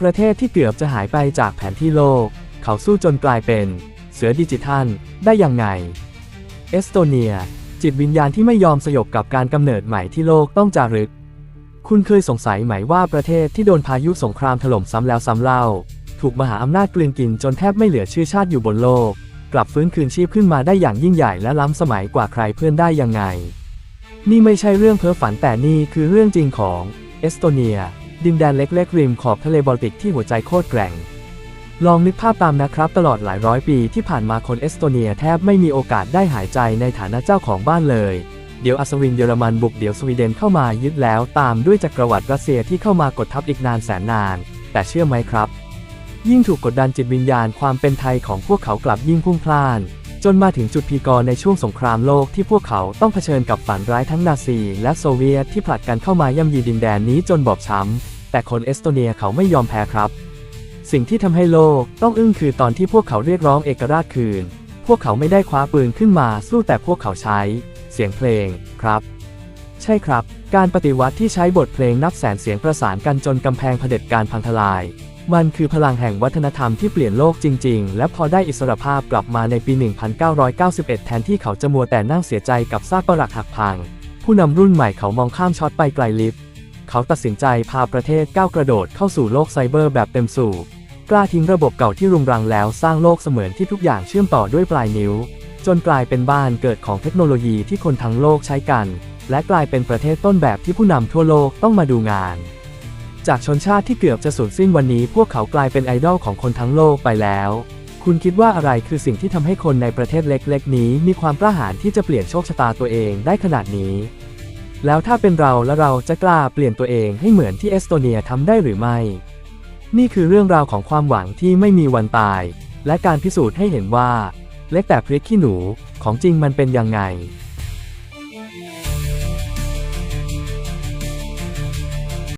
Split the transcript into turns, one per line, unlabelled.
ประเทศที่เกือบจะหายไปจากแผนที่โลก เขาสู้จนกลายเป็น เสือดิจิทัล ได้ยังไง เอสโตเนีย จิตวิญญาณที่ไม่ยอมสยบกับการกำเนิดใหม่ที่โลกต้องจารึก คุณเคยสงสัยไหมว่าประเทศที่โดนพายุสงครามถล่มซ้ำแล้วซ้ำเล่า ถูกมหาอำนาจกลืนกินจนแทบไม่เหลือชื่อชาติอยู่บนโลก กลับฟื้นคืนชีพขึ้นมาได้อย่างยิ่งใหญ่และล้ำสมัยกว่าใครเพื่อนได้ยังไง นี่ไม่ใช่เรื่องเพ้อฝันแต่นี่คือเรื่องจริงของเอสโตเนีย ดินแดนเล็กๆริมขอบทะเลบอลติกที่หัวใจโคตรแกร่ง ลองนึกภาพตามนะครับ ตลอดหลายร้อยปีที่ผ่านมาคนเอสโตเนียแทบไม่มีโอกาสได้หายใจในฐานะเจ้าของบ้านเลย เดี๋ยวอัศวินเยอรมันบุกเดี๋ยวสวีเดนเข้ามายึดแล้วตามด้วยจักรวรรดิรัสเซียที่เข้ามากดทับอีกนานแสนนาน แต่เชื่อไหมครับ ยิ่งถูกกดดันจิตวิญญาณความเป็นไทยของพวกเขากลับยิ่งพุ่งพล่านจนมาถึงจุดพีกรในช่วงสงครามโลกที่พวกเขาต้องเผชิญกับฝันร้ายทั้งนาซีและโซเวียตที่ผลัดกันเข้ามาย่ำยีดินแดนนี้จนบอบช้ำ แต่คนเอสโตเนียเขาไม่ยอมแพ้ครับ สิ่งที่ทำให้โลกต้องอึ้งคือตอนที่พวกเขาเรียกร้องเอกราชคืน พวกเขาไม่ได้คว้าปืนขึ้นมาสู้แต่พวกเขาใช้ เสียงเพลงครับ ใช่ครับ การปฏิวัติที่ใช้บทเพลงนับแสนเสียงประสานกันจนกำแพงเผด็จการพังทลาย มันคือพลังแห่งวัฒนธรรมที่เปลี่ยนโลกจริง ๆ และพอได้อิสรภาพกลับมาในปี 1991 แทนที่เขาจะมัวแต่นั่งเสียใจกับซากปรักหักพัง ผู้นำรุ่นใหม่เขามองข้ามช็อตไปไกลลิฟต์ เขาตัดสินใจพาประเทศก้าวกระโดดเข้าสู่โลกไซเบอร์แบบเต็มสูบกล้าทิ้งระบบเก่าที่รุงรังแล้วสร้างโลกเสมือนที่ทุกอย่างเชื่อมต่อด้วยปลายนิ้ว จนกลายเป็นบ้านเกิดของเทคโนโลยีที่คนทั้งโลกใช้กัน และกลายเป็นประเทศต้นแบบที่ผู้นำทั่วโลกต้องมาดูงาน จากชนชาติที่เกือบจะสูญสิ้นวันนี้ พวกเขากลายเป็นไอดอลของคนทั้งโลกไปแล้ว คุณคิดว่าอะไรคือสิ่งที่ทำให้คนในประเทศเล็ก ๆ นี้ มีความกล้าหาญที่จะเปลี่ยนโชคชะตาตัวเองได้ขนาดนี้ แล้วถ้าเป็นเราและเราจะกล้าเปลี่ยนตัวเองให้เหมือนที่เอสโตเนียทำได้หรือไม่ นี่คือเรื่องราวของความหวังที่ไม่มีวันตาย และการพิสูจน์ให้เห็นว่า เล็กแต่พริกขี้หนูของจริงมันเป็นยังไง